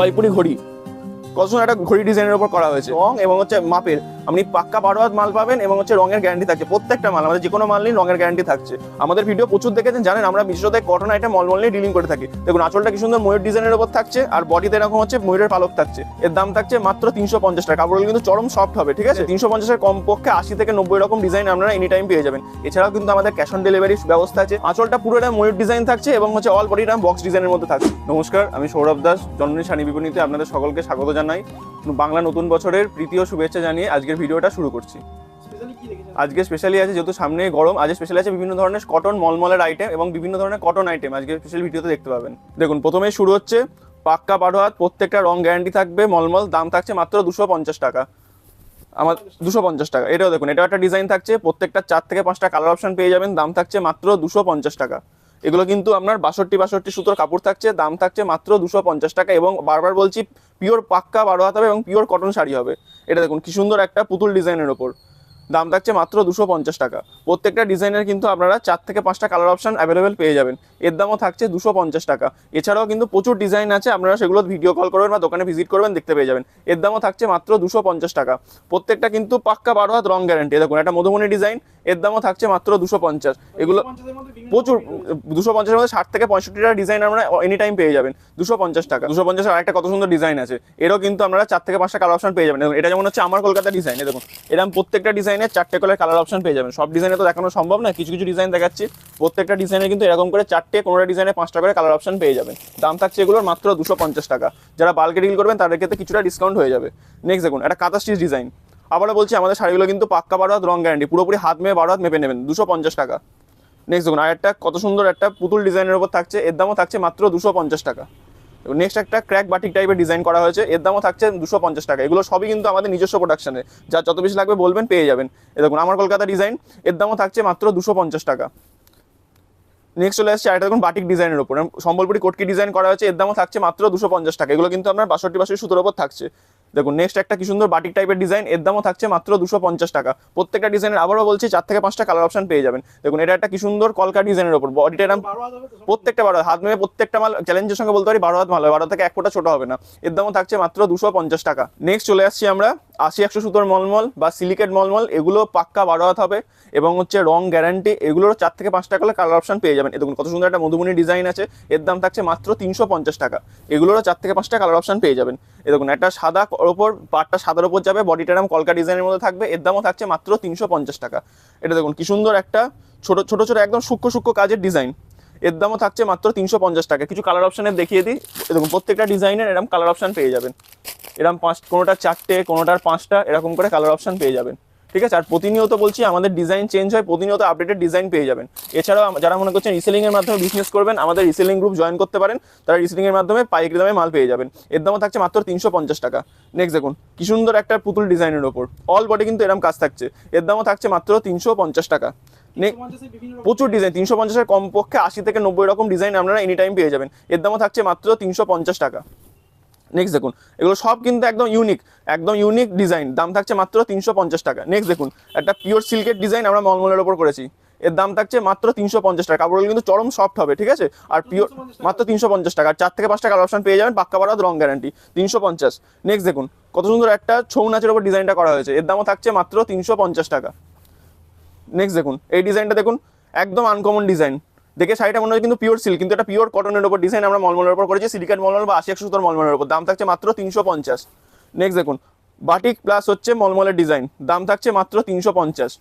জয়পুরি ঘড়ি। কত একটা ঘড়ি ডিজাইনের উপর করা হয়েছে। রং এবং হচ্ছে মাপের। আপনি পাক্কা বারো হাত মাল পাবেন এবং হচ্ছে রঙের গ্যারান্টি থাকছে। প্রত্যেকটা মাল, আমাদের যে কোনো মাল নিন রঙের গ্যারান্টি থাকছে। আমাদের ভিডিও প্রচুর দেখেছেন, জানেন? আমরা বিশেষত কটন আইটেম মলমল নিয়ে ডিলিং করে থাকি। দেখুন, আঁচলটা কি সুন্দর? ময়ূর ডিজাইনের উপর থাকছে, আর বডিতে এরকম হচ্ছে ময়ূরের পালক থাকছে। এর দাম থাকছে মাত্র তিনশো পঞ্চাশ টাকা। কাপড়গুলো কিন্তু চরম সফট হবে, ঠিক আছে? তিনশো পঞ্চাশের কমপক্ষে আশি থেকে নব্বই রকম ডিজাইন আপনারা এনি টাইম পেয়ে যাবেন। এছাড়াও কিন্তু আমাদের ক্যাশ অন ডেলিভারি ব্যবস্থা আছে। আঁচলটা পুরোটা ময়ূর ডিজাইন থাকছে এবং হচ্ছে অল বডিটা বক্স ডিজাইনের মধ্যে থাকছে। নমস্কার, আমি সৌরভ দাস জন্মনী সানি বিপণীতে আপনাদের সকলকে স্বাগত জানাই। বাংলা নতুন বছরের প্রীতি ও শুভেচ্ছা জানিয়ে আজকের ভিডিওটা শুরু করছি। আজকে স্পেশালি আছে যেহেতু সামনে গরম আজকে স্পেশালি আছে বিভিন্ন ধরনের কটন মলমলের আইটেম এবং বিভিন্ন ধরনের কটন আইটেম আজকে স্পেশাল ভিডিওতে দেখতে পাবেন। দেখুন প্রথমে শুরু হচ্ছে পাক্কা বারো হাত প্রত্যেকটা রং গ্যারান্টি থাকবে মলমল দাম থাকছে মাত্র দুশো পঞ্চাশ টাকা। আমার দুশো পঞ্চাশ টাকা। এটাও দেখুন এটাও একটা ডিজাইন থাকছে প্রত্যেকটা চার থেকে পাঁচটা কালার অপশন পেয়ে যাবেন দাম থাকছে মাত্র দুশো পঞ্চাশ টাকা। এগুলো কিন্তু আপনার বাষট্টি বাষট্টি সুতোর কাপড় থাকছে, দাম থাকছে মাত্র দুশো পঞ্চাশ টাকা এবং বারবার বলছি পিওর পাক্কা বারো হাত হবে এবং পিওর কটন শাড়ি হবে। এটা দেখুন, কি সুন্দর একটা পুতুল ডিজাইনের ওপর। দাম থাকছে মাত্র দুশো পঞ্চাশ টাকা। প্রত্যেকটা ডিজাইনের কিন্তু আপনারা চার থেকে পাঁচটা কালার অপশন অ্যাভেলেবেল পেয়ে যাবেন। এর দামও থাকছে দুশো পঞ্চাশ টাকা। এছাড়াও কিন্তু প্রচুর ডিজাইন আছে, আপনারা সেগুলো ভিডিও কল করবেন বা দোকানে ভিজিট করবেন, দেখতে পেয়ে যাবেন। এর দামও থাকছে মাত্র দুশো পঞ্চাশ টাকা। প্রত্যেকটা কিন্তু পাক্কা বারো হাত রং গ্যারান্টি দেখুন একটা মধুমণি ডিজাইন এর দামও থাকছে মাত্র দুশো পঞ্চাশ। এগুলো প্রচুর, দুশো পঞ্চাশের মধ্যে ষাট থেকে পঁয়ষট্টিটা ডিজাইন আমরা এনি টাইম পেয়ে যাবেন। দুশো পঞ্চাশ টাকা। দুশো পঞ্চাশের আরেকটা কত সুন্দর ডিজাইন আছে। এরও কিন্তু আপনারা চার থেকে পাঁচটা কালার অপশন পেয়ে যাবেন। এটা যেমন হচ্ছে আমার কলকাতা ডিজাইন দেখুন এরকম প্রত্যেকটা ডিজাইনের চারটে করে কালার অপশন পেয়ে যাবেন। সব ডিজাইনে তো দেখানো সম্ভব না, কিছু কিছু ডিজাইন দেখাচ্ছি। প্রত্যেকটা ডিজাইনে কিন্তু এরকম করে চারটে, কোনোটা ডিজাইনে পাঁচটা করে কালার অপশন পেয়ে যাবেন। দাম থাকছে এগুলোর মাত্র দুশো পঞ্চাশ টাকা। যারা বাল্কে ডিল করবেন, তাদের ক্ষেত্রে কিছুটা ডিসকাউন্ট হয়ে যাবে। নেক্সট দেখুন, একটা কাঁথা স্টিচ ডিজাইন আবারও বলছি, আমাদের শাড়িগুলো কিন্তু পাক্কা বারো হাত রং গ্যারান্টি পুরোপুরি হাত মেয়ে বারো হাত মেপে নেবেন, দুশো পঞ্চাশ টাকা। নেক্সট দেখুন আর একটা কত সুন্দর একটা পুতুল ডিজাইনের উপর থাকছে। এর দামও থাকছে মাত্র দুশো পঞ্চাশ টাকা। নেক্সট একটা ক্র্যাক বাটিক টাইপের ডিজাইন করা হয়েছে। এর দামও থাকছে দুশো পঞ্চাশ টাকা। এগুলো সবই কিন্তু আমাদের নিজস্ব প্রোডাকশনে যা যত বেশি লাগবে বলবেন, পেয়ে যাবেন। এ দেখুন, আমার কলকাতা ডিজাইন এর দামও থাকছে মাত্র দুশো পঞ্চাশ টাকা। নেক্সট চলে আসছে আরেকটা দেখুন বাটিক ডিজাইনের উপর। সম্বলপুরি কোটকি ডিজাইন করা হয়েছে, এর দামও থাকছে মাত্র দুশো পঞ্চাশ টাকা। এগুলো কিন্তু আপনার বাষট্টি বাষট্টি সুতোর ওপর থাকছে। দেখুন নেক্সট একটা কি সুন্দর বাটিক টাইপের ডিজাইন এর দামও থাকছে মাত্র দুশো পঞ্চাশ টাকা। প্রত্যেকটা ডিজাইনের আবারও বলছি চার থেকে পাঁচটা কালার অপশন পেয়ে যাবেন। দেখুন এটা একটা কি সুন্দর কলকা ডিজাইনের ওপর বডিটা এরকম প্রত্যেকটা বারো হাত। মেয়ে প্রত্যেকটা মাল চ্যালেঞ্জের সঙ্গে বলতে পারি বারো হাত মাল হয়। বারো থেকে এক ফোটা ছোট হবে না। এর দামও থাকছে মাত্র দুশো পঞ্চাশ টাকা। নেক্সট চলে আসছি আমরা আশি একশো সুতোর মলমল বা সিলিকেট মলমল। এগুলো পাক্কা বারো হাত হবে এবং হচ্ছে রং গ্যারান্টি এগুলোর চার থেকে পাঁচটা করে কালার অপশন পেয়ে যাবেন। দেখুন কত সুন্দর একটা মধুবনী ডিজাইন আছে। এর দাম থাকছে মাত্র তিনশো পঞ্চাশ টাকা। এগুলোরও চার থেকে পাঁচটা কালার অপশন পেয়ে যাবেন। এ দেখুন একটা সাদা ওপর পাটটা সাদার ওপর যাবে বডিটা এরকম কলকা ডিজাইনের মধ্যে থাকবে, এর দামও থাকছে মাত্র তিনশো পঞ্চাশ টাকা। এটা দেখুন, কি সুন্দর একটা ছোট ছোট ছোট, একদম সূক্ষ্ম সূক্ষ্ম কাজের ডিজাইন। এর দামও থাকছে মাত্র তিনশো পঞ্চাশ টাকা। কিছু কালার অপশানের দেখিয়ে দিই। দেখুন, প্রত্যেকটা ডিজাইনের এরকম কালার অপশান পেয়ে যাবেন। এরকম পাঁচ, কোনোটার চারটে, কোনোটার পাঁচটা, এরকম করে কালার অপশান পেয়ে যাবেন। ঠিক আছে? আর প্রতিনিয়ত বলছি, আমাদের ডিজাইন চেঞ্জ হয়, প্রতিনিয়ত আপডেটেড ডিজাইন পেয়ে যাবেন। এছাড়াও যারা মনে করছেন রিসেলিং এর মাধ্যমে বিজনেস করবেন, আমাদের রিসেলিং গ্রুপ জয়েন করতে পারেন, তারা রিসেলিং এর মাধ্যমে পাইকারি দামে মাল পেয়ে যাবেন। এর দামও থাকছে মাত্র তিনশো পঞ্চাশ টাকা। নেক্সট দেখুন, কি সুন্দর একটা পুতুল ডিজাইনের ওপর। অল বডি কিন্তু এরকম কাজ থাকছে। এর দামও থাকছে মাত্র তিনশো পঞ্চাশ টাকা। প্রচুর ডিজাইন তিনশো পঞ্চাশের কমপক্ষে আশি থেকে নব্বই রকম ডিজাইন আপনারা এনি টাইম পেয়ে যাবেন। এর দামও থাকছে মাত্র তিনশো পঞ্চাশ টাকা। নেক্সট দেখুন এগুলো সব কিন্তু একদম ইউনিক একদম ইউনিক ডিজাইন দাম থাকছে মাত্র তিনশো পঞ্চাশ টাকা। নেক্সট দেখুন একটা পিওর সিল্কের ডিজাইন আমরা মলমলের ওপর করেছি। এর দাম থাকছে মাত্র তিনশো পঞ্চাশ টাকা। কাপড়গুলো কিন্তু চরম সফট হবে ঠিক আছে? আর পিওর মাত্র তিনশো পঞ্চাশ টাকা। আর চার থেকে পাঁচটা কালার অপশন পেয়ে যাবেন পাক্কা বাড়াত রং গ্যারান্টি তিনশো পঞ্চাশ। নেক্সট দেখুন কত সুন্দর একটা ছৌ নাচের ওপর ডিজাইনটা করা হয়েছে। এর দামও থাকছে মাত্র তিনশো পঞ্চাশ টাকা। নেক্সট দেখুন এই ডিজাইনটা দেখুন একদম আনকমন ডিজাইন দেখে শাড়িটা মনে হয় কিন্তু পিওর সিল্ক কিন্তু এটা পিওর কটনের উপর ডিজাইন আমরা মলমলের উপর করেছি সিলিকেট মলমল বা আশি একশো সুতোর মলমলের উপর। দাম থাকছে মাত্র তিনশো পঞ্চাশ। নেক্সট দেখুন বাটিক প্লাস হচ্ছে মলমলের ডিজাইন দাম থাকছে মাত্র তিনশো পঞ্চাশ।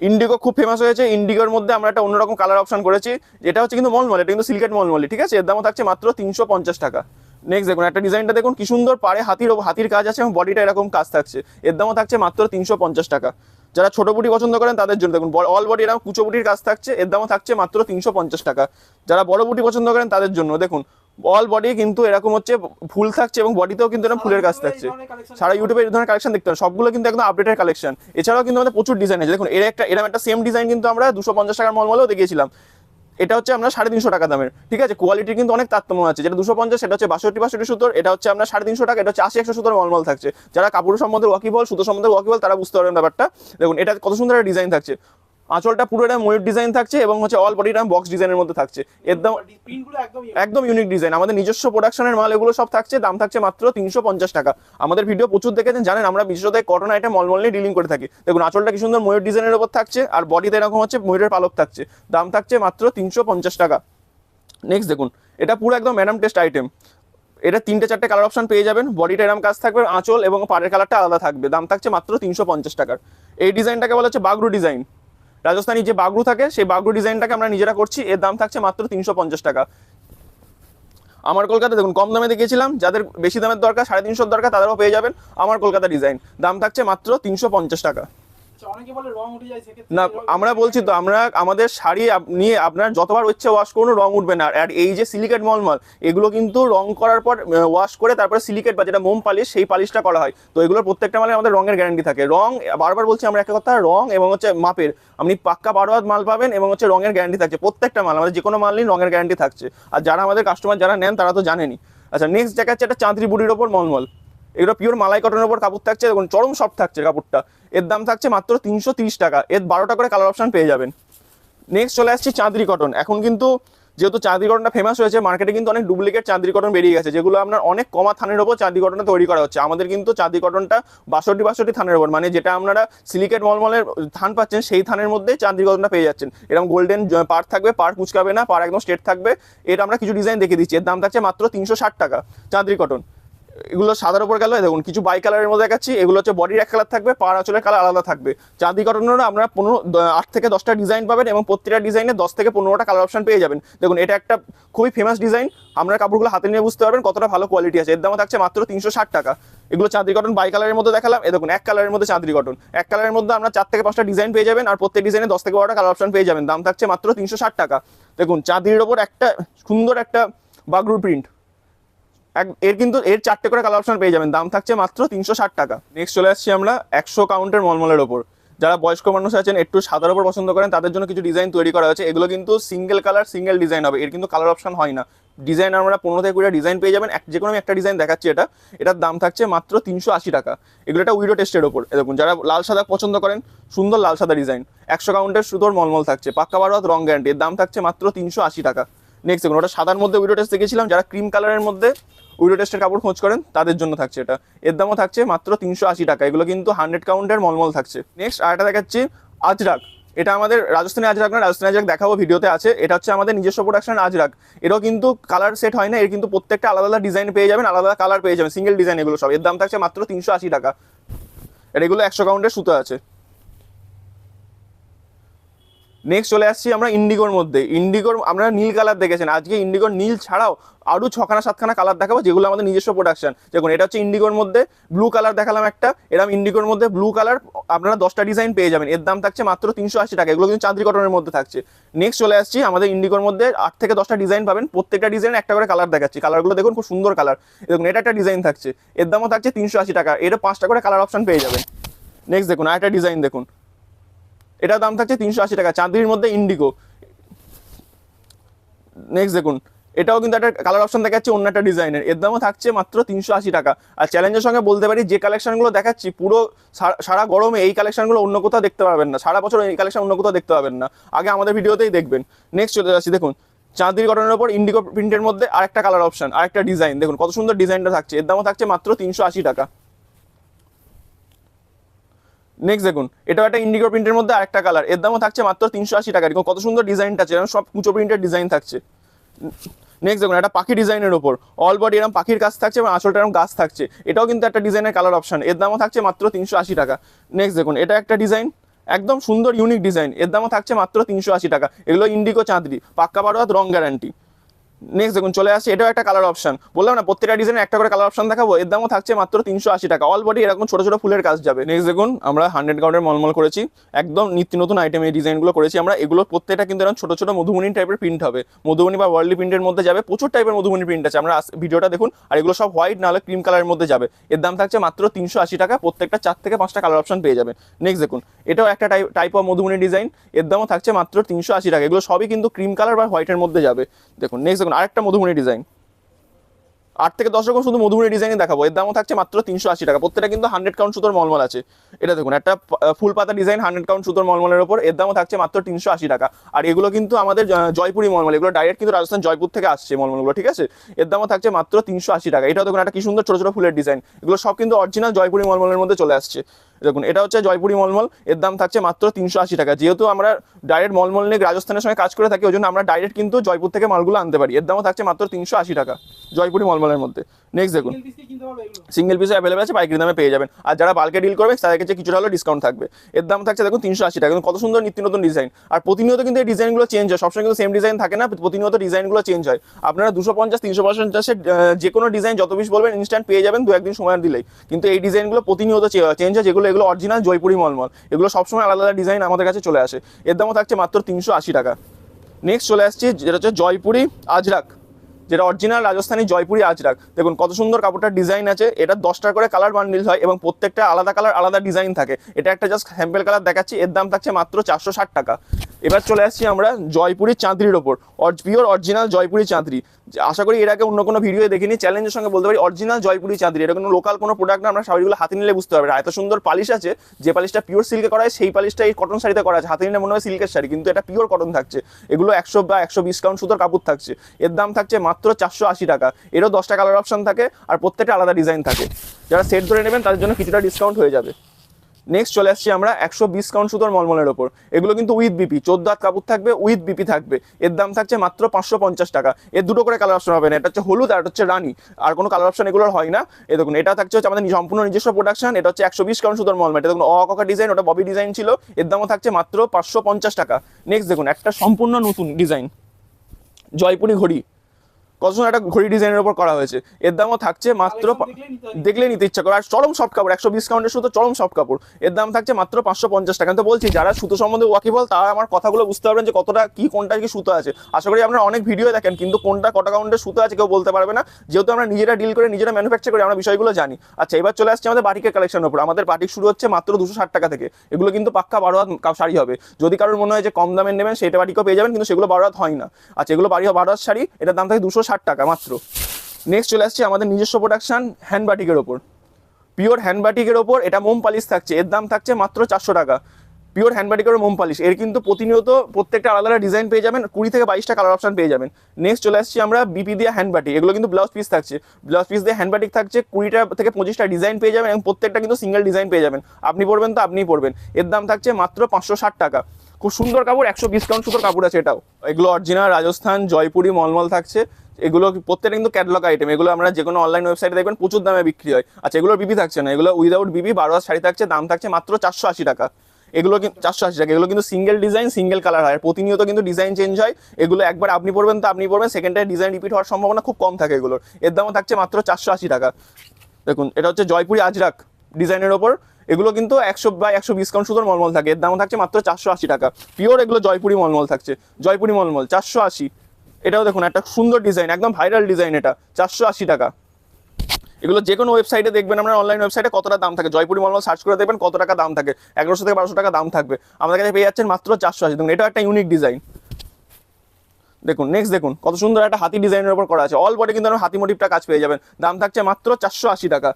ইন্ডিগো খুব ফেমাস হয়েছে ইন্ডিগোর মধ্যে আমরা একটা অন্যরকম কালার অপশন করেছি, যেটা হচ্ছে কিন্তু মলমল, এটা কিন্তু সিল্কেট মলমলি ঠিক আছে? এর দামও থাকছে মাত্র তিনশো পঞ্চাশ টাকা। নেক্সট দেখুন, একটা ডিজাইনটা দেখুন, কি সুন্দর পারে হাতির হাতির কাজ আছে এবং বডিটা এরকম কাজ থাকছে। এর দামও থাকছে মাত্র তিনশো পঞ্চাশ টাকা। যারা ছোট বুটি পছন্দ করেন তাদের জন্য। দেখুন অল বডি এরকম কুচো বুটির কাজ থাকছে এর দামও থাকছে মাত্র তিনশো পঞ্চাশ টাকা। যারা বড় বুটি পছন্দ করেন তাদের জন্য দেখুন অল বডি কিন্তু এরকম হচ্ছে ফুল থাকছে এবং বডিতেও কিন্তু এরকম ফুলের কাজ থাকছে। সারা ইউটিউবে এই ধরনের কালেকশন দেখতে পারেন। সবগুলো কিন্তু একদম আপডেটের কালেকশন এছাড়াও কিন্তু আমাদের প্রচুর ডিজাইন আছে। দেখুন এর একটা এরকম একটা সেম ডিজাইন কিন্তু আমরা দুশো পঞ্চাশ টাকার মলমলেও দেখিয়েছিলাম। এটা হচ্ছে আমরা সাড়ে তিনশো টাকা দামের। ঠিক আছে? কোয়ালিটির কিন্তু অনেক তারতম্য আছে। যেটা দুশো পঞ্চাশ, সেটা হচ্ছে বাষট্টি বাষট্টি সুতোর, এটা হচ্ছে আমরা সাড়ে তিনশো টাকা, এটা হচ্ছে আশি, একশো সুতোর মলমল থাকছে। যারা কাপড় সম্বন্ধে ওয়াকিবল সুতো সম্বন্ধে ওয়াকিবল তারা বুঝতে পারবেন ব্যাপারটা। দেখুন, এটা কত সুন্দর একটা ডিজাইন থাকছে। আঁচলটা পুরো এটা ময়ূর ডিজাইন থাকছে এবং হচ্ছে অল বডিটা বক্স ডিজাইনের মধ্যে থাকছে। একদম একদম ইউনিক ডিজাইন আমাদের নিজস্ব প্রোডাকশনের মাল এগুলো সব থাকছে দাম থাকছে মাত্র তিনশো পঞ্চাশ টাকা। আমাদের ভিডিও প্রচুর দেখেছেন জানেন আমরা বিশেষত কটন আইটেম মলমল নিয়ে ডিলিং করে থাকি। দেখুন আঁচলটা কি সুন্দর ময়ূর ডিজাইনের উপর থাকছে আর বডিতে এরকম হচ্ছে ময়ূরের পালক থাকছে। দাম থাকছে মাত্র তিনশো পঞ্চাশ টাকা। নেক্সট দেখুন এটা পুরো একদম ম্যাডাম টেস্ট আইটেম এটা তিনটে চারটে কালার অপশন পেয়ে যাবেন বডিটা এরকম কাজ থাকবে আঁচল এবং পাড়ের কালারটা আলাদা থাকবে। দাম থাকছে মাত্র তিনশো পঞ্চাশ টাকার। এই ডিজাইনটাকে বলা হচ্ছে বাগরু ডিজাইন রাজস্থানী যে বাগরু থাকে, সেই বাগরু ডিজাইনটাকে আমরা নিজেরা করছি। এর দাম থাকছে মাত্র তিনশো পঞ্চাশ টাকা। আমার কলকাতা দেখুন, কম দামে দেখিয়েছিলাম, যাদের বেশি দামের দরকার, সাড়ে তিনশোর দরকার, তাদেরও পেয়ে যাবেন আমার কলকাতা ডিজাইন। দাম থাকছে মাত্র তিনশো পঞ্চাশ টাকা। আচ্ছা, না আমরা বলছি তো আমরা আমাদের শাড়ি নিয়ে আপনার যতবার ইচ্ছে ওয়াশ করুন রং উঠবে না। আর এই যে সিলিকেট মলমল এগুলো কিন্তু রং করার পর ওয়াশ করে তারপরে সিলিকেট বা যেটা মোম পালিশ সেই পালিশটা করা হয়। তো এগুলোর প্রত্যেকটা মালে আমাদের রঙের গ্যারান্টি থাকে। রং বারবার বলছি আমরা একটা কথা রং এবং হচ্ছে মাপের আপনি পাক্কা বারো হাত মাল পাবেন এবং হচ্ছে রঙের গ্যারান্টি থাকছে। প্রত্যেকটা মাল আমাদের যে কোনো মাল নিন রঙের গ্যারান্টি থাকছে। আর যারা আমাদের কাস্টমার যারা নেন তারা তো জানেনি আচ্ছা নেক্সট দেখাচ্ছে একটা চাঁদরি বুড়ির ওপর মলমল। এগুলো পিওর মালাই কটনের উপর কাপড় থাকছে, দেখুন, চরম সফট থাকছে কাপড়টা। এর দাম থাকছে মাত্র তিনশো টাকা। এর বারোটা করে কালার অপশন পেয়ে যাবেন। নেক্সট চলে আসছে চাঁদরি কটন এখন কিন্তু যেহেতু চাঁদরি কটনটা ফেমাস হয়েছে মার্কেটে কিন্তু অনেক ডুপ্লিকেট চাঁদরি কটন বেরিয়ে গেছে, যেগুলো আপনার অনেক কমা থানের ওপর চাঁদরি কটনটা তৈরি করা হচ্ছে। আমাদের কিন্তু চাঁদরি কটনটা বাষট্টি বাষট্টি থানের ওপর মানে যেটা আপনারা সিলিকেট মলমলের থান পাচ্ছেন, সেই থানের মধ্যে চাঁদরি কটনটা পেয়ে যাচ্ছেন। এরকম গোল্ডেন পার থাকবে পার কুচকাবে না পার একদম স্ট্রেট থাকবে। এটা আমরা কিছু ডিজাইন দেখে দিচ্ছি। এর দাম থাকছে মাত্র তিনশো ষাট টাকা চাঁদরি কটন এগুলো সাদার উপর গেল দেখুন, কিছু বাই কালারের মধ্যে দেখাচ্ছি, এগুলো হচ্ছে বডির এক কালার থাকবে পাড় আঁচলের কালার আলাদা থাকবে। চাঁদি কটনেরও আপনারা পনেরো আট থেকে দশটা ডিজাইন পাবেন এবং প্রত্যেকটা ডিজাইনে দশ থেকে পনেরোটা কালার অপশন পেয়ে যাবেন। দেখুন, এটা একটা খুবই ফেমাস ডিজাইন আপনার কাপড়গুলো হাতে নিয়ে বুঝতে পারবেন কতটা ভালো কোয়ালিটি আছে। এর দাম থাকছে মাত্র তিনশো ষাট টাকা। এগুলো চাঁদি কটন বাই কালারের মধ্যে দেখালাম এ দেখুন, এক কালারের মধ্যে চাঁদি কটন এক কালারের মধ্যে আমরা চার থেকে পাঁচটা ডিজাইন পেয়ে যাবেন, আর প্রত্যেক ডিজাইনে দশ থেকে বারোটা কালার অপশন পেয়ে যাবেন। দাম থাকছে মাত্র তিনশো ষাট টাকা। দেখুন, চাঁদির ওপর একটা সুন্দর একটা বাগরুর প্রিন্ট এর কিন্তু, এর চারটে করে কালার অপশন পেয়ে যাবেন। দাম থাকছে মাত্র তিনশো ষাট টাকা। নেক্সট চলে আসছি আমরা একশো কাউন্টের মলমলের ওপর। যারা বয়স্ক মানুষ আছেন, একটু সাদার ওপর পছন্দ করেন, তাদের জন্য কিছু ডিজাইন তৈরি করা হয়েছে। এগুলো কিন্তু সিঙ্গেল কালার সিঙ্গেল ডিজাইন হবে। এর কিন্তু কালার অপশন হয় না। ডিজাইন আমরা পনেরো থেকে কুড়িটা ডিজাইন পেয়ে যাবেন। এক, যে কোনো একটা ডিজাইন দেখাচ্ছি এটা। এটার দাম থাকছে মাত্র তিনশো আশি টাকা। এগুলো একটা উইডো টেস্টের ওপর। দেখুন, যারা লাল সাদা পছন্দ করেন, সুন্দর লাল সাদা ডিজাইন একশো কাউন্টের সুতোর মলমল থাকছে। পাক্কা বারো হাত রং গ্যারান্টি এর দাম থাকছে মাত্র তিনশো আশি টাকা। নেক্সট দেখুন, ওটা সাদার মধ্যে উইডো টেস্ট দেখেছিলাম যারা ক্রিম কালারের মধ্যে উইডো টেস্টের কাপড় খোঁজ করেন, তাদের জন্য থাকছে এটা। এর দামও থাকছে মাত্র তিনশো আশি টাকা। এগুলো কিন্তু হান্ড্রেড কাউন্টের মলমল থাকছে। নেক্সট আর একটা দেখাচ্ছি আজরাক। এটা আমাদের রাজস্থানী আজরাক না রাজস্থানী আজরাক দেখাবো ভিডিওতে আছে। এটা হচ্ছে আমাদের নিজস্ব প্রোডাকশন আজরাক। এটাও কিন্তু কালার সেট হয় না, এর কিন্তু প্রত্যেকটা আলাদা আলাদা ডিজাইন পেয়ে যাবেন, আলাদা আলাদা কালার পেয়ে যাবেন সিঙ্গেল ডিজাইন এগুলো সব। এর দাম থাকছে মাত্র তিনশো আশি টাকা। আর এগুলো একশো কাউন্টের সুতো আছে। নেক্সট চলে আসছি আমরা ইন্ডিগোর মধ্যে। ইন্ডিগোর আমরা নীল কালার দেখেছেন। আজকে ইন্ডিগোর নীল ছাড়াও আরও ছখানা, সাতখানা কালার দেখাবো, যেগুলো আমাদের নিজস্ব প্রোডাকশন দেখুন, এটা হচ্ছে ইন্ডিগোর মধ্যে ব্লু কালার দেখালাম একটা। এরকম ইন্ডিগোর মধ্যে ব্লু কালার আপনারা দশটা ডিজাইন পেয়ে যাবেন। এর দাম থাকছে মাত্র তিনশো আশি টাকা। এগুলো কিন্তু চাঁদরি কটনের মধ্যে থাকছে। নেক্সট চলে আসছি, আমাদের ইন্ডিগোর মধ্যে আট থেকে দশটা ডিজাইন পাবেন। প্রত্যেকটা ডিজাইন একটা করে কালার দেখাচ্ছি। কালারগুলো দেখুন, খুব সুন্দর কালার দেখুন, এটা একটা ডিজাইন থাকছে। এর দামও থাকছে তিনশো আশি টাকা। এটা পাঁচটা করে কালার অপশন পেয়ে যাবেন। নেক্সট দেখুন আর একটা ডিজাইন দেখুন। এটার দাম থাকছে তিনশো আশি টাকা চাঁদরির মধ্যে ইন্ডিগো নেক্সট দেখুন, এটাও কিন্তু একটা কালার অপশন দেখাচ্ছে, অন্য একটা ডিজাইনের এর দামও থাকছে মাত্র তিনশো আশি টাকা। আর চ্যালেঞ্জের সঙ্গে বলতে পারি, যে কালেকশনগুলো দেখাচ্ছি, পুরো সারা গরমে এই কালেকশনগুলো অন্য কোথাও দেখতে পাবেন না। সারা বছর এই কালেকশন অন্য কোথাও দেখতে পাবেন না। আগে আমাদের ভিডিওতেই দেখবেন। নেক্সট চলে যাচ্ছি দেখুন চাঁদির কটনের ওপর ইন্ডিগো প্রিন্টের মধ্যে আরেকটা কালার অপশন আরেকটা ডিজাইন দেখুন, কত সুন্দর ডিজাইনটা থাকছে। এর দামও থাকছে মাত্র তিনশো আশি টাকা। নেক্সট দেখুন, এটাও একটা ইন্ডিগো প্রিন্টের মধ্যে আরেকটা কালারের দামও থাকছে মাত্র তিনশো আশি টাকা। কত সুন্দর ডিজাইনটা আছে এরকম সব কুচো প্রিন্টের ডিজাইন থাকছে। নেক্সট দেখুন, একটা পাখি ডিজাইনের ওপর অল বডি এরকম পাখির কাজ থাকছে এবং আসলটা এরকম গাছ থাকছে। এটাও কিন্তু একটা ডিজাইনের কালার অপশন এর দামও থাকছে মাত্র তিনশো আশি টাকা। নেক্সট দেখুন, এটা একটা ডিজাইন একদম সুন্দর ইউনিক ডিজাইন এর দামও থাকছে মাত্র তিনশো আশি টাকা। এগুলো ইন্ডিগো চাঁদরি, পাক্কা বারো হাত রং গ্যারান্টি নেক্সট দেখুন, চলে আসছে, এটাও একটা কালার অপশন বললাম না, প্রত্যেকটা ডিজাইনে একটা করে কালার অপশন দেখাবো, এর দামও থাকছে মাত্র তিনশো আশি টাকা। অল বডি এরকম ছোট ছোট ফুলের কাজ যাবে। নেক্সট দেখুন, আমরা হান্ড্রেড কাউন্টের মলমল করেছি। একদম নিত্য নতুন আইটেম এই ডিজাইনগুলো করেছি আমরা। এগুলো প্রত্যেকটা কিন্তু এরকম ছোট ছোট মধুমণি টাইপের প্রিন্ট হবে। মধুমণি বা ওয়ার্ল্ডলি প্রিন্টের মধ্যে যাবে, প্রচুর টাইপের মধুমণি প্রিন্ট আছে। আমরা ভিডিওটা দেখুন, আর এগুলো সব হোয়াইট নাহলে ক্রিম কালারের মধ্যে যাবে। এর দাম থাকছে মাত্র তিনশো আশি টাকা, প্রত্যেকটা চার থেকে পাঁচটা কালার অপশন পেয়ে যাবে। নেক্সট দেখুন, এটাও একটা টাইপ টাইপ অফ মধুমণি ডিজাইন এর দামও থাকছে মাত্র তিনশো আশি টাকা। এগুলো সবই কিন্তু ক্রিম কালার বা হোয়াইটের মধ্যে যাবে। দেখুন নেক্সট দেখুন, আরেকটা মধুমণি ডিজাইন আট থেকে দশ রকম শুধু মধুমণি ডিজাইনে দেখাবো। এর দামও থাকছে মাত্র তিনশো আশি টাকা। প্রত্যেকটা কিন্তু হান্ড্রেড কাউন্ট সুতোর মলমল আছে। এটা দেখুন, একটা ফুল পাতা ডিজাইন হান্ড্রেড কাউন্ট সুতোর মলমলের ওপর, এর দামও থাকছে মাত্র তিনশো আশি টাকা। আর এগুলো কিন্তু আমাদের জয়পুরি মলমল। এগুলো ডাইরেক্ট কিন্তু রাজস্থান জয়পুর থেকে আসছে মলমলগুলো, ঠিক আছে? এর দামও থাকছে মাত্র তিনশো আশি টাকা। এটাও দেখুন, একটা কি সুন্দর ছোট ছোট ফুলের ডিজাইন এগুলো সব কিন্তু অরিজিনাল জয়পুরি মলমলের মধ্যে চলে আসছে। দেখুন এটা হচ্ছে জয়পুরি মলমল এর দাম থাকছে মাত্র তিনশো আশি টাকা। যেহেতু আমরা ডাইরেক্ট মলমল নিয়ে রাজস্থানের সঙ্গে কাজ করে থাকি ওই জন্য আমরা ডাইরেক্ট কিন্তু জয়পুর থেকে মালগুলো আনতে পারি। এর দামও থাকছে মাত্র তিনশো আশি টাকা জয়পুরি মলমলের মধ্যে। নেক্সট দেখুন সিঙ্গেল পিস দিয়ে কিনতে পারবে এগুলো? সিঙ্গেল পিসে অ্যাভেলেবল আছে পাইকারি দামে পেয়ে যাবেন। আর যারা বাল্কে ডিল করবে তাদের কাছে কিছুটা হলেও ডিসকাউন্ট থাকবে। এর দাম থাকছে দেখুন তিনশো আশি টাকা। কিন্তু কত সুন্দর নিত্য নতুন ডিজাইন আর প্রতিনিয়ত কিন্তু এই ডিজাইনগুলো চেঞ্জ হয়। সবসময় কিন্তু সেম ডিজাইন থাকে না প্রতিনিয়ত ডিজাইনগুলো চেঞ্জ হয়। আপনারা দুশো পঞ্চাশ তিনশো পঞ্চাশের যে কোনো ডিজাইন যত পিস বলবেন ইনস্ট্যান্ট পেয়ে যাবেন দু একদিন সময় দিলেই কিন্তু এই ডিজাইনগুলো প্রতিনিয়ত চেঞ্জ হয় যেগুলো এগুলো অরিজিনাল জয়পুরি মলমল। এগুলো সবসময় আলাদা আলাদা ডিজাইন আমাদের কাছে চলে আসে। এর দামও থাকছে মাত্র তিনশো আশি টাকা। নেক্সট চলে আসছে, যেটা হচ্ছে জয়পুরি আজরাক। যেটা অরিজিনাল রাজস্থানী জয়পুরি আজরাক। দেখুন, কত সুন্দর কাপড়টার ডিজাইন আছে। এটা দশটা করে কালার বান্ডিল হয় এবং প্রত্যেকটা আলাদা কালার আলাদা ডিজাইন থাকে। এটা একটা জাস্ট স্যাম্পেল কালার দেখাচ্ছি। এর দাম থাকছে মাত্র চারশো ষাট টাকা। এবার চলে আসছি আমরা জয়পুরি চাঁদরির ওপর। পিওর অরিজিনাল জয়পুরি চাঁদরি। আশা করি এর আগে অন্য কোনো ভিডিও দেখিনি। চ্যালেঞ্জের সঙ্গে বলতে পারি অরিজিনাল জয়পুরি চাঁদরি। এটা কোনো লোকাল কোনো প্রোডাক্ট না আমরা শাড়িগুলো হাতে নিলে বুঝতে পারবে এত সুন্দর পালিশ আছে, যে পালিশটা পিওর সিল্কে করা হয়, সেই পালিশটা এই কটন শাড়িতে করা আছে। হাতে নিলে মনে হয় সিল্কের শাড়ি, কিন্তু এটা পিওর কটন থাকছে। এগুলো একশো বা একশো বিশ কাউন্ট সুতোর কাপড় থাকছে। এর দাম থাকছে মাত্র চারশো আশি টাকা। এরও দশটা কালার অপশন থাকে, আর প্রত্যেকটা আলাদা ডিজাইন থাকে। যারা সেট ধরে নেবেন, তাদের জন্য কিছুটা ডিসকাউন্ট হয়ে যাবে। নেক্সট চলে আসছি আমরা একশো বিশ কাউন্ট সুতোর মলমলের ওপর। এগুলো কিন্তু উইথ বিপি চোদ্দ হাত কাপড় থাকবে উইথ বিপি থাকবে। এর দাম থাকছে মাত্র পাঁচশো পঞ্চাশ টাকা। এর দুটো করে কালার অপশন হবে না, এটা হচ্ছে হলুদ আর হচ্ছে রানি। আর কোনো কালার অপশন এগুলোর হয় না। এ দেখুন, এটা থাকছে হচ্ছে আমাদের সম্পূর্ণ নিজস্ব প্রোডাকশন এটা হচ্ছে একশো বিশ কাউন্ট সুতোর মলম এটা দেখুন অকা ডিজাইন ওটা ববি ডিজাইন ছিল। এর দামও থাকছে মাত্র পাঁচশো পঞ্চাশ টাকা। নেক্সট দেখুন, একটা সম্পূর্ণ নতুন ডিজাইন জয়পুরি ঘড়ি। কত সুন্দর একটা ঘড়ি ডিজাইনের উপর করা হয়েছে। এর দামও থাকছে মাত্র। দেখলে নিতে ইচ্ছা করে। আর চরম সফট কাপড় একশো বিশ কাউন্টের সুতো চরম সফট কাপড়। এর দাম থাকছে মাত্র পাঁচশো পঞ্চাশ টাকা। তো বলছি যারা সুতো সম্বন্ধে ওয়াকিবল তারা আমার কথাগুলো বুঝতে পারবেন যে কতটা কি কোনটা কি সুতো আছে। আশা করি আপনারা অনেক ভিডিও দেখেন কিন্তু কোনটা কটা কাউন্টের সুতো আছে কেউ বলতে পারবে না। যেহেতু আমরা নিজেরা ডিল করে নিজেরা ম্যানুফ্যাকচার করি আমরা বিষয়গুলো জানি। আচ্ছা এবার চলে আসছে আমাদের বাটিকের কালেকশনের উপর। আমাদের বাটিক শুরু হচ্ছে মাত্র দুশো ষাট টাকা থেকে। এগুলো কিন্তু পাক্কা বারো হাত শাড়ি হবে। যদি কারোর মনে হয় যে কম দামের নেবেন সেটা বাটিকও পেয়ে যাবেন কিন্তু সেগুলো বারো হাত হয় না। আচ্ছা এগুলো বাড়ি বারো হাত শাড়ি এটার দাম থাকে দুশো ষাট টাকা, মাত্র। নেক্সট চলে আসছে আমাদের নিজস্ব প্রোডাকশন হ্যান্ড বাটিকের ওপর। পিওর হ্যান্ড বাটিকের ওপর এটা মোম পালিশ থাকছে, এর দাম থাকছে মাত্র চারশো টাকা। পিওর হ্যান্ড বাটিকের মোম পালিশ, এর কিন্তু প্রতিনিয়ত প্রত্যেকটা আলাদা আলাদা ডিজাইন পেয়ে যাবেন, কুড়ি থেকে বাইশটা কালার অপশন পেয়ে যাবেন। নেক্সট চলে আসছি আমরা বিপি দিয়ে হ্যান্ড বাটিক এগুলো কিন্তু ব্লাউজ পিস থাকছে। ব্লাউজ পিস দিয়ে হ্যান্ড বাটিক থাকছে, কুড়িটা থেকে পঁচিশটা ডিজাইন পেয়ে যাবেন এবং প্রত্যেকটা কিন্তু সিঙ্গেল ডিজাইন পেয়ে যাবেন। আপনি পড়বেন তো আপনিই পড়বেন এর দাম থাকছে মাত্র পাঁচশো ষাট টাকা। খুব সুন্দর কাপড়, একশো বিশ কাউন্ট সুন্দর কাপড় আছে এটাও। এগুলো অরিজিনাল রাজস্থান, জয়পুরি, মলমল থাকছে। এগুলো প্রত্যেকটা কিন্তু ক্যাটলগ আইটেম এগুলো আমরা যে কোনো অনলাইন ওয়েবসাইটে দেখবেন প্রচুর দামে বিক্রি হয়। আচ্ছা এগুলো বিপি থাকছে না, এগুলো উইদাউট বিবি বারো শাড়ি থাকছে, দাম থাকছে মাত্র চারশো আশি টাকা। এগুলো কিন্তু চারশো আশি টাকা, এগুলো কিন্তু সিঙ্গেল ডিজাইন সিঙ্গেল কালার হয়। প্রতিনিয়ত কিন্তু ডিজাইন চেঞ্জ হয়। এগুলো একবার আপনি পড়বেন তো আপনি পড়বেন সেকেন্ডে ডিজাইন রিপিট হওয়ার সম্ভাবনা খুব কম থাকে এগুলোর। এর দামও থাকছে মাত্র চারশো আশি টাকা। দেখুন, এটা হচ্ছে জয়পুরি আজরাক ডিজাইনের ওপর। এগুলো কিন্তু একশো বা একশো বিশ কাউন্ট সুতোর মলমল থাকে। এর দাম থাকছে মাত্র চারশো আশি টাকা। পিওর এগুলো জয়পুরি মলমল থাকছে। জয়পুরি মলমল, চারশো আশি। এটাও দেখুন, একটা সুন্দর ডিজাইন একদম ভাইরাল ডিজাইন এটা, চারশো আশি টাকা। এগুলো যে কোনো ওয়েবসাইটে দেখবেন আমরা অনলাইন ওয়েবসাইটে কতটা দাম থাকে। জয়পুরি মলমল সার্চ করে দেখবেন কত টাকা দাম থাকে। এগারোশো থেকে বারোশো টাকা দাম থাকবে। আমাদের কাছে পেয়ে যাচ্ছেন মাত্র চারশো আশি। দেখুন, এটাও একটা ইউনিক ডিজাইন দেখুন নেক্সট দেখুন, কত সুন্দর একটা হাতি ডিজাইনের উপর করা আছে। অল বডি কিন্তু হাতি মোটিভটা কাজ পেয়ে যাবেন। দাম থাকছে মাত্র চারশো আশি টাকা।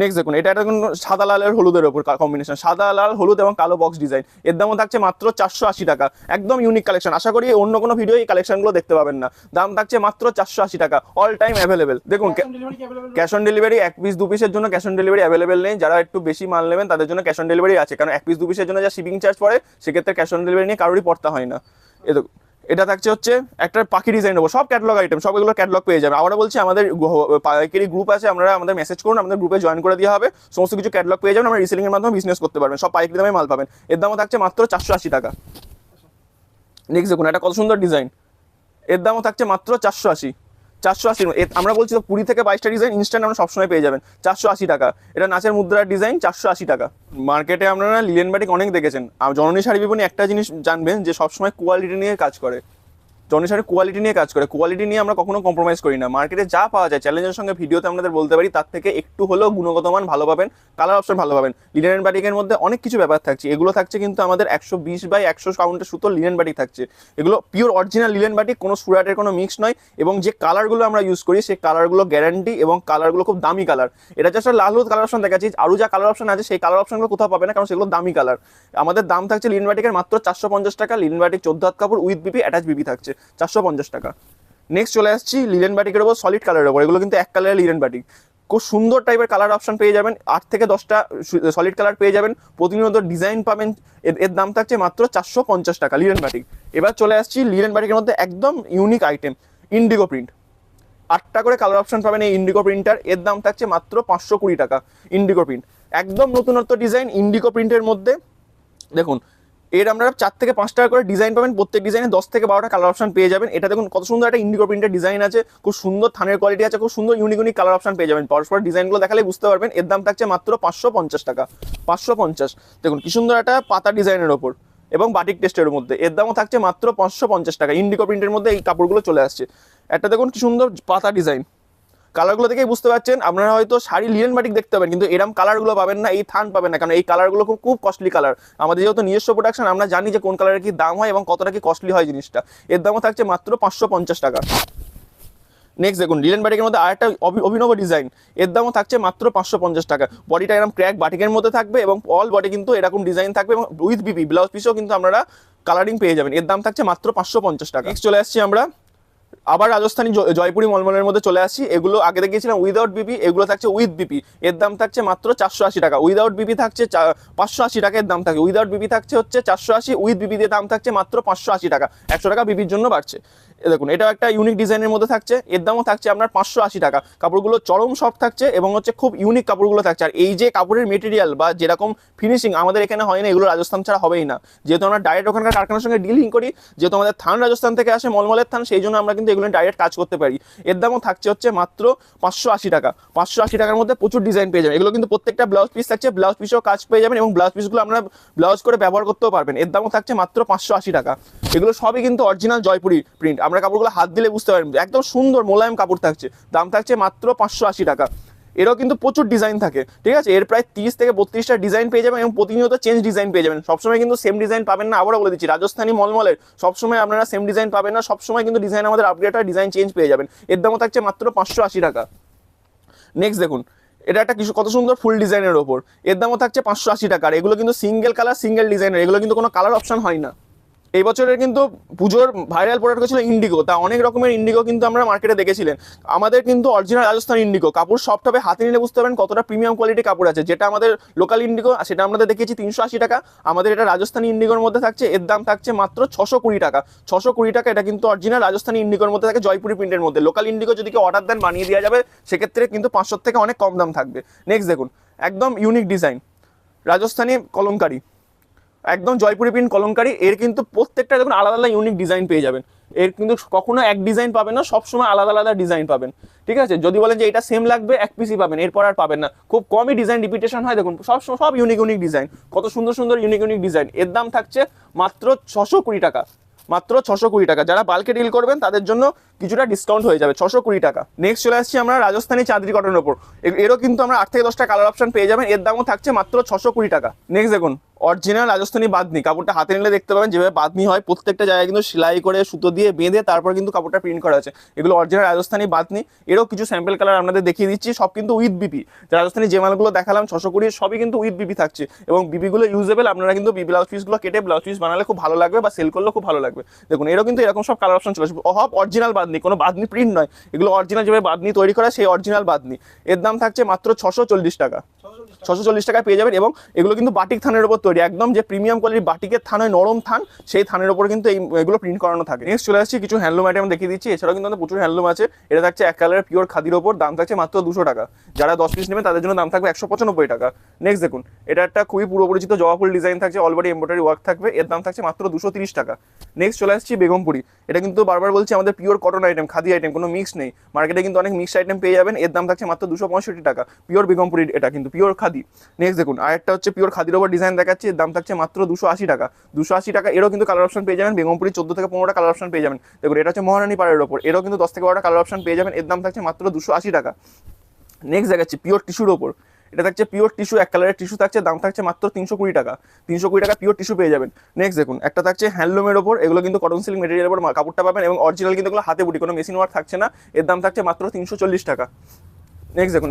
নেক্সট দেখুন এটা একটা সাদা লাল আর হলুদের ওপর কম্বিনেশন সাদা লাল হলুদ এবং কালো বক্স ডিজাইন এর দামও থাকছে মাত্র চারশো আশি টাকা। একদম ইউনিক কালেকশন আশা করি অন্য কোনো ভিডিও এই কালেকশনগুলো দেখতে পাবেন না। দাম থাকছে মাত্র চারশো আশি টাকা। অল টাইম অ্যাভেলেবেল দেখুন? ক্যাশ অন ডেলিভারি এক পিস দু পিসের জন্য ক্যাশ অন ডেলিভারি অ্যাভেলেবেল নেই। যারা একটু বেশি মাল নেবেন তাদের জন্য ক্যাশ অন ডেলিভারি আছে। কারণ এক পিস দু পিসের জন্য যা শিপিং চার্জ পড়ে সেক্ষেত্রে ক্যাশ অন ডেলিভারি নিয়ে কারোরই পড়তে হয় না। এ দেখুন এটা থাকছে হচ্ছে একটা পাখি ডিজাইন দেবো সব ক্যাটলগ আইটেম সব এগুলো ক্যাটলগ পেয়ে যাবে। আমরা বলছি আমাদের পাইকারি গ্রুপ আছে আপনারা আমাদের মেসেজ করুন, আমাদের গ্রুপে জয়েন করে দেওয়া হবে। সমস্ত কিছু ক্যাটলগ পেয়ে যাবেন, আমরা রিসেলিংয়ের মাধ্যমে বিজনেস করতে পারবেন। সব পাইকারি দামে মাল পাবেন। এর দামও থাকছে মাত্র চারশো আশি টাকা। নেক্সট দেখুন, এটা কত সুন্দর ডিজাইন এর দামও থাকছে মাত্র চারশো আশি। চারশো আশি আমরা বলছি তো কুড়ি থেকে বাইশটা ডিজাইন ইনস্ট্যান্ট আমরা সবসময় পেয়ে যাবেন। চারশো আশি টাকা। এটা নাচের মুদ্রার ডিজাইন চারশো আশি টাকা। মার্কেটে আপনারা লিলেন বাটিক অনেক দেখেছেন। জননী শাড়ি বিপণী একটা জিনিস জানবেন যে সবসময় কোয়ালিটি নিয়ে কাজ করে। জনের কোয়ালিটি নিয়ে কাজ করে। কোয়ালিটি নিয়ে আমরা কখনো কম্প্রোমাইজ করি না। মার্কেটে যা পাওয়া যায় চ্যালেঞ্জের সঙ্গে ভিডিওতে আমাদের বলতে পারি, তার থেকে একটু হলেও গুণগত মান ভালো পাবেন কালার অপশন ভালো পাবেন। লিনেন অ্যান্ড বাটিকের মধ্যে অনেক কিছু ব্যাপার থাকছে। এগুলো থাকছে কিন্তু আমাদের একশো বিশ বাই একশো কাউন্টের সুতো লিনেন বাটিক থাকছে। এগুলো পিওর অরিজিনাল লিনেন বাটিক কোনো সুরাটের কোনো মিক্স নয় এবং যে কালারগুলো আমরা ইউজ করি, সেই কালারগুলো গ্যারান্টি এবং কালারগুলো খুব দামি কালার এটা জাস্ট লাল হলুদ কালার অপশন দেখাচ্ছি। আরও যা কালার অপশন আছে, সেই কালার অপশনগুলো কোথাও পাবে না, কারণ সেগুলো দামি কালার আমাদের দাম থাকছে লিনেন বাটিকের মাত্র চারশো পঞ্চাশ টাকা। লিনেন বাটিক চোদ্দ হাত কাপড় উইথ বিপি অ্যাটাচ বিপি থাকছে। চারশো পঞ্চাশ টাকা। নেক্সট চলে আসছি লিলেন বাটিকের ওপর সলিড কালারের ওপর এগুলো কিন্তু এক কালারের লিলেন বাটিক খুব সুন্দর টাইপের কালার অপশন পেয়ে যাবেন। আট থেকে দশটা সলিড কালার পেয়ে যাবেন। প্রতিনিয়ত ডিজাইন পাবেন। এর দাম থাকছে মাত্র চারশো পঞ্চাশ টাকা লিলেন বাটিক এবার চলে আসছি লিলেন বাটিকের মধ্যে একদম ইউনিক আইটেম ইন্ডিগো প্রিন্ট আটটা করে কালার অপশন পাবেন এই ইন্ডিগো প্রিন্টার এর দাম থাকছে মাত্র পাঁচশো কুড়ি টাকা ইন্ডিগো প্রিন্ট একদম নতুনত্ব ডিজাইন ইন্ডিগো প্রিন্টের মধ্যে। দেখুন এর আমরা চার থেকে পাঁচ টাকা করে ডিজাইন পাবেন, প্রত্যেক ডিজাইনে দশ থেকে বারোটা কালার অপশন পেয়ে যাবেন। এটা দেখুন কত সুন্দর একটা ইন্ডিগো প্রিন্টের ডিজাইন আছে, খুব সুন্দর থানের কোয়ালিটি আছে, খুব সুন্দর ইউনিক ইউনিক কালার অপশন পেয়ে যাবেন। পরস্পর ডিজাইনগুলো দেখালে বুঝতে পারবেন, এর দাম থাকছে মাত্র পাঁচশো পঞ্চাশ টাকা। পাঁচশো পঞ্চাশ। দেখুন কি সুন্দর একটা পাতা ডিজাইনের ওপর এবং বাটিক টেস্টের মধ্যে। এর দামও থাকছে মাত্র পাঁচশো পঞ্চাশ টাকা। ইন্ডিগো প্রিন্টের মধ্যে এই কাপড়গুলো চলে আসছে। একটা দেখুন কি সুন্দর পাতা ডিজাইন কালারগুলো দেখেই বুঝতে পারছেন। আপনারা হয়তো শাড়ি লিলেন বাটিক দেখতে পাবেন, কিন্তু এরম কালারগুলো পাবেন না, এই থান পাবেন না। কারণ এই কালারগুলো খুব খুব কস্টলি কালার আমাদের যেহেতু নিজস্ব প্রোডাকশন আমরা জানি যে কোন কালারের কি দাম হয় এবং কতটা কি কস্টলি হয় জিনিসটা। এর দামও থাকছে মাত্র পাঁচশো পঞ্চাশ টাকা। নেক্সট দেখুন লিলেন বাটিকের মধ্যে আরেকটা অভি- অভিনব ডিজাইন এর দামও থাকছে মাত্র পাঁচশো পঞ্চাশ টাকা। বডিটা এরকম ক্র্যাক বাটিকের মধ্যে থাকবে এবং অল বডি কিন্তু এরকম ডিজাইন থাকবে এবং উইথ বিপি ব্লাউজ পিসও কিন্তু আপনারা কালারিং পেয়ে যাবেন। এর দাম থাকছে মাত্র পাঁচশো পঞ্চাশ টাকা। নেক্সট চলে আসছি আমরা আবার রাজস্থানী জয়পুরি মলমলের মধ্যে চলে আসি। এগুলো আগে দেখিয়েছিলাম উইদাউট বিপি এগুলো থাকছে উইথ বিপি এর দাম থাকছে মাত্র চারশো আশি টাকা। উইদাউট বিপি থাকছে পাঁচশো আশি টাকা এর দাম থাকে। উইদাউট বিপি থাকছে হচ্ছে চারশো আশি উইথ বিপি দিয়ে দাম থাকছে মাত্র পাঁচশো আশি টাকা। একশো টাকা বিপির জন্য বাড়ছে। দেখুন এটা একটা ইউনিক ডিজাইনের মধ্যে থাকছে। এর দামও থাকছে আপনার পাঁচশো আশি টাকা। কাপড়গুলো চরম সফট থাকছে এবং হচ্ছে খুব ইউনিক কাপড়গুলো থাকছে। আর এই যে কাপড়ের মেটেরিয়াল বা যেরকম ফিনিশিং আমাদের এখানে হয় না, এগুলো রাজস্থান ছাড়া হবেই না। যেহেতু আমরা ডাইরেক্ট ওখানকার কারখানার সঙ্গে ডিলিং করি, যেহেতু আমাদের থান রাজস্থান থেকে আসে, মলমলের থান, সেই জন্য আমরা কিন্তু এগুলো ডাইরেক্ট কাজ করতে পারি। এর দামও থাকছে হচ্ছে মাত্র পাঁচশো আশি টাকা। পাঁচশো আশি টাকার মধ্যে প্রচুর ডিজাইন পেয়ে যাবেন। এগুলো কিন্তু প্রত্যেকটা ব্লাউজ পিস থাকছে। ব্লাউজ পিসও কাজ পেয়ে যাবেন এবং ব্লাউজ পিসগুলো আপনারা ব্লাউজ করে ব্যবহার করতেও পারবেন। এর দামও থাকছে মাত্র পাঁচশো আশি টাকা। এগুলো সবই কিন্তু অরিজিনাল জয়পুরি প্রিন্ট আমরা কাপড়গুলো হাত দিলে বুঝতে পারবেন একদম সুন্দর মোলায়েম কাপড় থাকছে। দাম থাকছে মাত্র পাঁচশো আশি টাকা। এরও কিন্তু প্রচুর ডিজাইন থাকে, ঠিক আছে? এর প্রায় তিরিশ থেকে বত্রিশটা ডিজাইন পেয়ে যাবেন এবং প্রতিনিয়ত চেঞ্জ ডিজাইন পেয়ে যাবেন। সবসময় কিন্তু সেম ডিজাইন পাবেন না, আবারও বলে দিচ্ছি, রাজস্থানী মলমলের সবসময় আপনারা সেম ডিজাইন পাবেন না, সবসময় কিন্তু ডিজাইন আমাদের আপডেট হয় ডিজাইন চেঞ্জ পেয়ে যাবেন। এর দামও থাকছে মাত্র পাঁচশো আশি টাকা। নেক্সট দেখুন, এটা একটা কিছু কত সুন্দর ফুল ডিজাইনের ওপর। এর দামও থাকছে পাঁচশো আশি টাকা। আর এগুলো কিন্তু সিঙ্গেল কালার সিঙ্গেল ডিজাইনের এগুলো কিন্তু কোনো কালার অপশন হয় না। এই বছরের কিন্তু পুজোর ভাইরাল প্রোডাক্ট ছিল ইন্ডিগো তা অনেক রকমের ইন্ডিগো কিন্তু আমরা মার্কেটে দেখেছিলেন। আমাদের কিন্তু অরিজিনাল রাজস্থান ইন্ডিগো কাপড় সফট হবে হাতে নিলে বুঝতে পারবেন কতটা প্রিমিয়াম কোয়ালিটি কাপড় আছে। যেটা আমাদের লোকাল ইন্ডিগো সেটা আমাদের দেখিয়েছি তিনশো আশি টাকা। আমাদের এটা রাজস্থানী ইন্ডিগোর মধ্যে থাকছে। এর দাম থাকছে মাত্র ছশো কুড়ি টাকা। ছশো কুড়ি টাকা এটা কিন্তু অরিজিনাল রাজস্থানী ইন্ডিগোর মধ্যে থাকে জয়পুরি প্রিন্টের মধ্যে। লোকাল ইন্ডিগো যদি কেউ অর্ডার দেন, বানিয়ে দেওয়া যাবে, সেক্ষেত্রে কিন্তু পাঁচশোর থেকে অনেক কম দাম থাকবে। নেক্সট দেখুন, একদম ইউনিক ডিজাইন রাজস্থানী কলমকারি। একদম জয়পুরি প্রিন্ট কলঙ্কারি এর কিন্তু প্রত্যেকটা দেখুন আলাদা আলাদা ইউনিক ডিজাইন পেয়ে যাবেন। এর কিন্তু কখনো এক ডিজাইন পাবেন না, সবসময় আলাদা আলাদা ডিজাইন পাবেন। ঠিক আছে? যদি বলেন যে এটা সেম লাগবে, এক পিসই পাবেন, এরপর আর পাবেন না। খুব কমই ডিজাইন রিপিটেশন হয়, দেখুন, সব সব ইউনিক ইউনিক ডিজাইন কত সুন্দর সুন্দর ইউনিক ইউনিক ডিজাইন এর দাম থাকছে মাত্র ছশো কুড়ি টাকা। মাত্র ছশো কুড়ি টাকা। যারা বাল্কে ডিল করবেন, তাদের জন্য কিছুটা ডিসকাউন্ট হয়ে যাবে, ছশো কুড়ি টাকা। নেক্সট চলে আসছি আমরা রাজস্থানী চাঁদরি কটনের ওপর। এরও কিন্তু আমরা আট থেকে দশটা কালার অপশন পেয়ে যাবেন। এর দামও থাকছে মাত্র ছশো কুড়ি টাকা। নেক্সট দেখুন অরিজিনাল রাজস্থানী বাদনি কাপড়টা হাতে নিলে দেখতে পাবেন, যেভাবে বাদনি হয়, প্রত্যেকটা জায়গায় কিন্তু সেলাই করে সুতো দিয়ে বেঁধে তারপর কিন্তু কাপড়টা প্রিন্ট করা আছে। এগুলো অরিজিনাল রাজস্থানী বাদনি এরও কিছু স্যাম্পল কালার আপনাদের দেখিয়ে দিচ্ছি। সব কিন্তু উইথ বিপি রাজস্থানী যে মালগুলো দেখালাম, ছশো কুড়ির সবই কিন্তু উইথ বিপি থাকছে। এবং বিপিগুলো ইউজেবল আপনারা কিন্তু ব্লাউজ পিসগুলো কেটে ব্লাউজ পিস বানালে খুব ভালো লাগবে বা সেল করলে খুব ভালো লাগবে। দেখুন, এরও কিন্তু এরকম সব কালার অপশন চলে আসবে। সব অরিজিনাল বাদনি, কোনো বাদনি প্রিন্ট নয়। এগুলো অরিজিনাল যেভাবে বাদনি তৈরি করা, সেই অরিজিনাল বাদনি। এর দাম থাকছে মাত্র ছশো চল্লিশ টাকা। ছশো চল্লিশ টাকায় পেয়ে যাবেন এবং এগুলো কিন্তু বাটিক থানের উপর তৈরি। একদম যে প্রিমিয়াম কোয়ালিটির বাটিকের থান হয়, নরম থান, সেই থানের উপর কিন্তু এই, এগুলো প্রিন্ট করানো থাকে। নেক্সট চলে আসছি কিছু হ্যান্ডলুম আইটেম দেখিয়ে দিচ্ছি। এছাড়াও কিন্তু প্রচুর হ্যান্ডলুম আছে। এটা থাকছে এক কালারের পিওর খাদির ওপর। দাম থাকছে মাত্র দুশো টাকা। যারা দশ পিস নেবেন, তাদের জন্য দাম থাকবে একশো পঁচানব্বই টাকা। নেক্সট দেখুন, এটা একটা খুবই পুরো পরিচিত জবাফুল ডিজাইন থাকছে অলরেডি এম্ব্রয়ডারি ওয়ার্ক থাকবে। এর দাম থাকছে মাত্র দুশো তিরিশ টাকা। নেক্সট চলে আসছি বেগমপুরি। এটা কিন্তু বারবার বলছি, আমাদের pure cotton item khadi item কোনো মিক্স নেই। মার্কেটে কিন্তু অনেক মিক্স আইটেম পেয়ে যাবেন, এর দাম থাকছে মাত্র দুশো পঁয়ষট্টি টাকা। পিওর বেগমপুরি এটা কিন্তু পিওর খাদি। নেক্সট দেখুন, আরেকটা হচ্ছে পিওর খাদির ওপর ডিজাইন দেখাচ্ছে, এর দাম থাকছে মাত্র দুশো আশি টাকা। দুশো আশি টাকা, এরও কিন্তু কালার অপশন পেয়ে যাবেন, বেগমপুরি চোদ্দ থেকে পনেরোটা কালার অপশন পেয়ে যাবেন। দেখুন, এটা হচ্ছে মহারানী পাড়ের ওপর, এরও কিন্তু দশ থেকে বারোটা কালার অপশন পেয়ে যাবেন, এর দাম থাকছে মাত্র দুশো আশি টাকা। নেক্সট দেখাচ্ছি পিওর টিস্যুর ওপর। এটা থাকছে পিওর টিস্যু এক কালারের টিস্যু থাকছে, দাম থাকছে মাত্র তিনশো কুড়ি টাকা। তিনশো কুড়ি টাকা পিওর টিস্যু পেয়ে যাবেন। নেক্সট দেখুন, একটা থাকছে হ্যান্ডলুমের ওপর, এগুলো কিন্তু কটন সিল্ক মেটেরিয়ালের ওপর কাপড়টা পাবেন এবং অরিজিনাল কিন্তু এগুলো হাতে বুটি, কোনো মেশিন ওয়ার্ক থাকছে না। এর দাম থাকছে মাত্র তিনশো চল্লিশ টাকা। নেক্সট দেখুন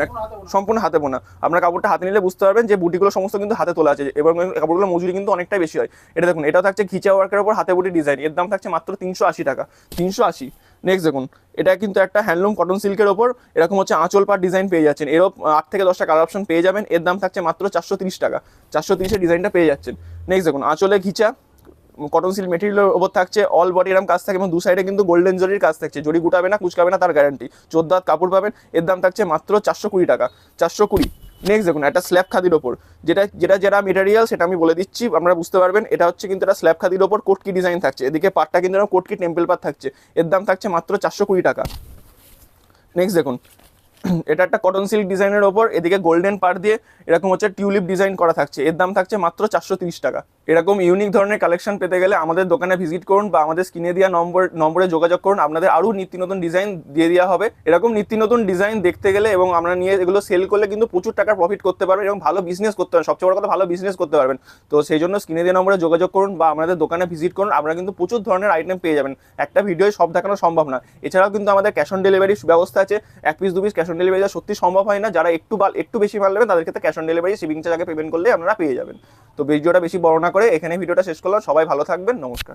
সম্পূর্ণ হাতে বোনা। আপনার কাপড়টা হাতে নিলে বুঝতে পারবেন যে বুটিগুলো সমস্ত কিন্তু হাতে তোলা আছে, এবং কাপড়গুলো মজুরি কিন্তু অনেকটাই বেশি হয়। এটা দেখুন, এটা থাকছে ঘিচা ওয়ার্কের ওপর হাতে বুটি ডিজাইন এর দাম থাকছে মাত্র তিনশো আশি টাকা। তিনশো আশি। নেক্সট দেখুন, এটা কিন্তু একটা হ্যান্ডলুম কটন সিল্কের ওপর এরকম হচ্ছে আঁচল পার ডিজাইন পেয়ে যাচ্ছেন। এরও আট থেকে দশটা কালার অপশন পেয়ে যাবেন। এর দাম থাকছে মাত্র চারশো তিরিশ টাকা। চারশো তিরিশের ডিজাইনটা পেয়ে যাচ্ছেন। নেক্সট দেখুন, আঁচলে ঘিচা কটন সিল্ক মেটেরিয়ালের ওপর থাকছে অল বডি এরম কাজ থাকে এবং দু সাইডে কিন্তু গোল্ডেন জরির কাজ থাকছে। জরি গুটাবে না, কুচকাবে না, তার গ্যারান্টি চোদ্দ কাপড় পাবেন, এর দাম থাকছে মাত্র চারশো কুড়ি টাকা। চারশো কুড়ি। নেক্সট দেখুন, একটা স্ল্যাব খাদির ওপর। যেটা যেটা যেটা মেটেরিয়াল সেটা আমি বলে দিচ্ছি, আপনারা বুঝতে পারবেন। এটা হচ্ছে কিন্তু এটা স্ল্যাব খাদির ওপর কোটকি ডিজাইন থাকছে। এদিকে পাটটা কিন্তু কোটকি টেম্পল পাট থাকছে। এর দাম থাকছে মাত্র চারশো কুড়ি টাকা। নেক্সট দেখুন, এটা একটা কটন সিল্ক ডিজাইনের ওপর। এদিকে গোল্ডেন পার দিয়ে এরকম হচ্ছে টিউলিপ ডিজাইন করা থাকছে। এর দাম থাকছে মাত্র চারশো টাকা। এরকম ইউনিক ধরনের কালেকশন পেতে গেলে আমাদের দোকানে ভিজিট করুন বা আমাদের স্ক্রিনে দেওয়া নম্বর নম্বরে যোগাযোগ করুন। আপনাদের আরও নিত্য নতুন ডিজাইন দিয়ে দেওয়া হবে। এরকম নিত্য নতুন ডিজাইন দেখতে গেলে এবং আমরা নিয়ে এগুলো সেল করলে কিন্তু প্রচুর টাকা প্রফিট করতে পারবেন এবং ভালো বিজনেস করতে পারবেন। সবচেয়ে বড় কথা ভালো বিজনেস করতে পারবেন। তো সেই জন্য স্ক্রিনে দেওয়া নম্বরে যোগাযোগ করুন বা আমাদের দোকানে ভিজিট করুন। আপনারা কিন্তু প্রচুর ধরনের আইটেম পেয়ে যাবেন। একটা ভিডিওয় সব দেখানো সম্ভব না। এছাড়াও কিন্তু আমাদের ক্যাশ অন ডেলিভারি ব্যবস্থা আছে। এক পিস দু পিস ক্যাশ অন ডেলিভারি সত্যি সম্ভব হয় না। যারা একটু একটু বেশি মাল নেবেন তাদের ক্ষেত্রে ক্যাশ অন ডেলিভারি শিপিং আগে পেমেন্ট করলে আপনারা পেয়ে যাবেন। তো ভিডিওটা বেশি বড় না করে এখানে ভিডিওটা শেষ করলাম। সবাই ভালো থাকবেন নমস্কার।